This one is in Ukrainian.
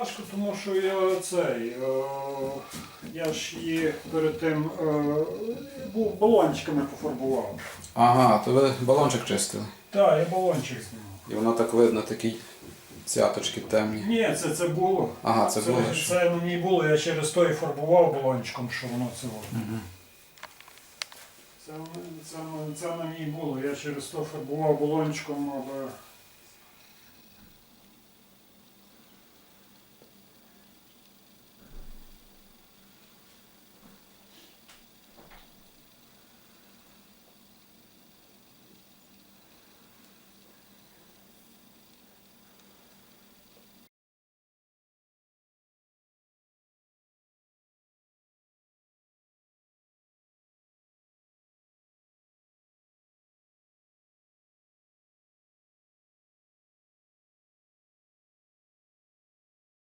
важко, тому що я цей. Е, я ж її перед тим е, був балончиками пофарбував. Ага, то ви балончик чистили. Так, я балончик знімав. І воно так видно, такі цяточки темні. Ні, це, це було. Ага, це було. Це, це на ній було, я через то і фарбував балончиком, що воно це. було. Угу. Це, це, це на ній було, я через то фарбував балончиком, аби